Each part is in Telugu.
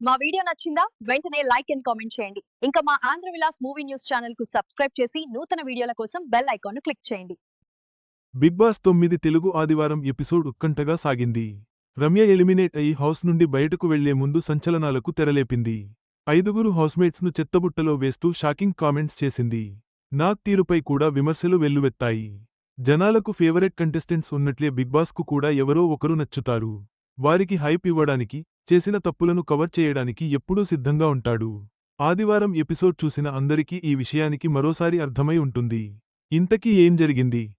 మా వీడియో నచ్చిందా? వెంటనే లైక్ అండ్ కామెంట్ చేయండి. ఇంకా మా ఆంధ్ర విలాస్ మూవీ న్యూస్ ఛానల్కు సబ్స్క్రైబ్ చేసి నూతన వీడియోల కోసం బెల్ ఐకాన్ను క్లిక్ చేయండి. బిగ్ బాస్ తొమ్మిది తెలుగు ఆదివారం ఎపిసోడ్ ఉత్కంఠగా సాగింది. రమ్య ఎలిమినేట్ అయి హౌస్ నుండి బయటకు వెళ్ళే ముందు సంచలనాలకు తెరలేపింది. ఐదుగురు హౌస్మేట్స్ను చెత్తబుట్టలో వేస్తూ షాకింగ్ కామెంట్స్ చేసింది. నాగ్ తీరుపై కూడా విమర్శలు వెల్లువెత్తాయి. జనాలకు ఫేవరెట్ కంటెస్టెంట్స్ ఉన్నట్లే బిగ్ బాస్కు కూడా ఎవరో ఒకరు నచ్చుతారు. వారికి హైప్ ఇవ్వడానికి చేసిన తప్పులను కవర్ చేయడానికి ఎప్పుడూ సిద్ధంగా ఉంటాడు. ఆదివారం ఎపిసోడ్ చూసిన అందరికీ ఈ విషయానికి మరోసారి అర్థమై ఉంటుంది. ఇంతకీ ఏం జరిగింది?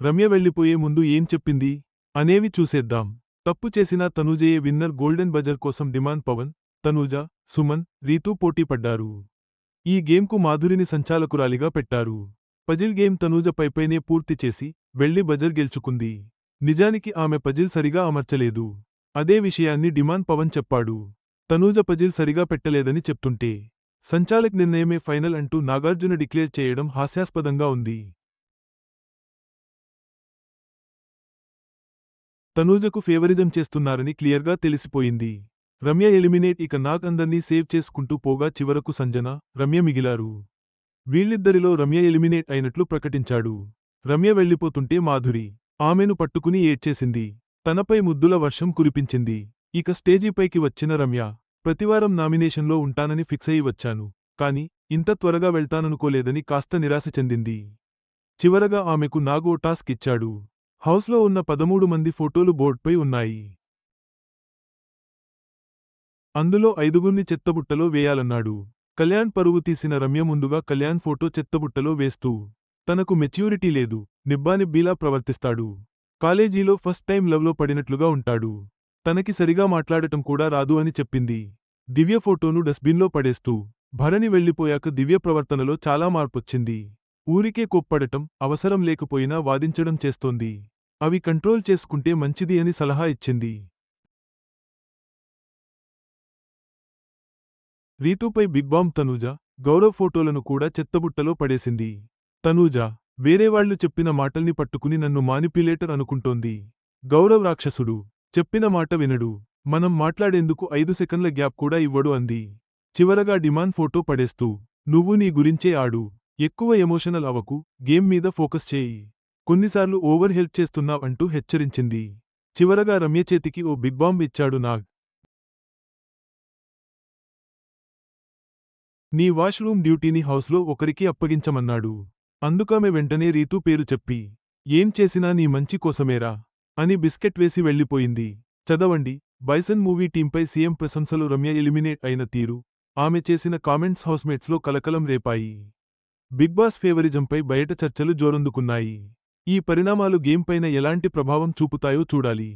రమ్య వెళ్ళిపోయే ముందు ఏం చెప్పింది? అనేవి చూసేద్దాం. తప్పు చేసిన తనూజయే విన్నర్ గోల్డెన్ బజర్ కోసం డిమాండ్ పవన్ తనూజ సుమన్ రీతూ పోటీ పడ్డారు ఈ గేమ్కు మాధురిని సంచాలకురాలిగా పెట్టారు. పజిల్ గేమ్ తనూజ పైపైనే పూర్తి చేసి వెళ్ళి బజర్ గెలుచుకుంది. నిజానికి ఆమె పజిల్ సరిగా అమర్చలేదు. అదే విషయాన్ని డిమాండ్ పవన్ చెప్పాడు. తనూజ పజిల్ సరిగా పెట్టలేదని చెప్తుంటే సంచాలక్ నిర్ణయమే ఫైనల్ అంటూ నాగార్జున డిక్లేర్ చేయడం హాస్యాస్పదంగా ఉంది. తనూజకు ఫేవరిజం చేస్తున్నారని క్లియర్గా తెలిసిపోయింది. రమ్య ఎలిమినేట్ ఇక నాగ్ అందర్నీ సేవ్ చేసుకుంటూ పోగా చివరకు సంజన రమ్య మిగిలారు. వీళ్ళిద్దరిలో రమ్య ఎలిమినేట్ అయినట్లు ప్రకటించాడు. రమ్య వెళ్ళిపోతుంటే మాధురి ఆమెను పట్టుకుని ఏడ్చేసింది. తనపై ముద్దుల వర్షం కురిపించింది. ఇక స్టేజీపైకి వచ్చిన రమ్య ప్రతివారం నామినేషన్లో ఉంటానని ఫిక్స్ వచ్చాను. కాని ఇంత త్వరగా వెళ్తాననుకోలేదని కాస్త నిరాశ చెందింది. చివరగా ఆమెకు నాగో టాస్క్ ఇచ్చాడు. హౌస్లో ఉన్న పదమూడు మంది ఫోటోలు బోర్డ్పై ఉన్నాయి. అందులో ఐదుగుర్ని చెత్తబుట్టలో వేయాలన్నాడు. కళ్యాణ్ పరువు తీసిన రమ్య ముందుగా కళ్యాణ్ ఫోటో చెత్తబుట్టలో వేస్తూ తనకు మెచ్యూరిటీ లేదు. నిబ్బానిబ్బీలా ప్రవర్తిస్తాడు. కాలేజీలో ఫస్ట్ టైం లవ్లో పడినట్లుగా ఉంటాడు. తనకి సరిగా మాట్లాడటం కూడా రాదు అని చెప్పింది. దివ్య ఫోటోను డస్ట్బిన్లో పడేస్తూ భరణి వెళ్ళిపోయాక దివ్య ప్రవర్తనలో చాలా మార్పొచ్చింది. ఊరికే కోప్పడటం అవసరం లేకపోయినా వాదించడం చేస్తోంది. అవి కంట్రోల్ చేసుకుంటే మంచిది అని సలహా ఇచ్చింది. రీతూపై బిగ్ బామ్ తనూజ గౌరవ్ ఫోటోలను కూడా చెత్తబుట్టలో పడేసింది. తనూజ వేరేవాళ్ళు చెప్పిన మాటల్ని పట్టుకుని నన్ను మానిప్యులేటర్ అనుకుంటోంది. గౌరవ్ రాక్షసుడు చెప్పిన మాట వినడు. మనం మాట్లాడేందుకు ఐదు సెకండ్ల గ్యాప్ కూడా ఇవ్వడు అంది. చివరగా డిమాండ్ ఫోటో పడేస్తూ నువ్వు నీ గురించే ఆడు. ఎక్కువ ఎమోషనల్ అవకు గేమ్ మీద ఫోకస్ చేయి. కొన్నిసార్లు ఓవర్ హెల్ప్ చేస్తున్నావ్ అంటూ హెచ్చరించింది. చివరగా రమ్య చేతికి ఓ బిగ్ బాంబ్ ఇచ్చాడు నాగ్. నీ వాష్రూమ్ డ్యూటీని హౌస్లో ఒకరికి అప్పగించమన్నాడు. అందుకామె వెంటనే రీతూ పేరు చెప్పి ఏం చేసినా నీ మంచి కోసమేరా అని బిస్కెట్ వేసి వెళ్ళిపోయింది. చదవండి. బైసన్ మూవీ టీంపై సీఎం ప్రశంసలు రమ్య ఎలిమినేట్ అయిన తీరు. ఆమె చేసిన కామెంట్స్ హౌస్మేట్స్లో కలకలం రేపాయి. బిగ్ బాస్ ఫేవరిజంపై బయట చర్చలు జోరందుకున్నాయి. ఈ పరిణామాలు గేమ్ పైన ఎలాంటి ప్రభావం చూపుతాయో చూడాలి.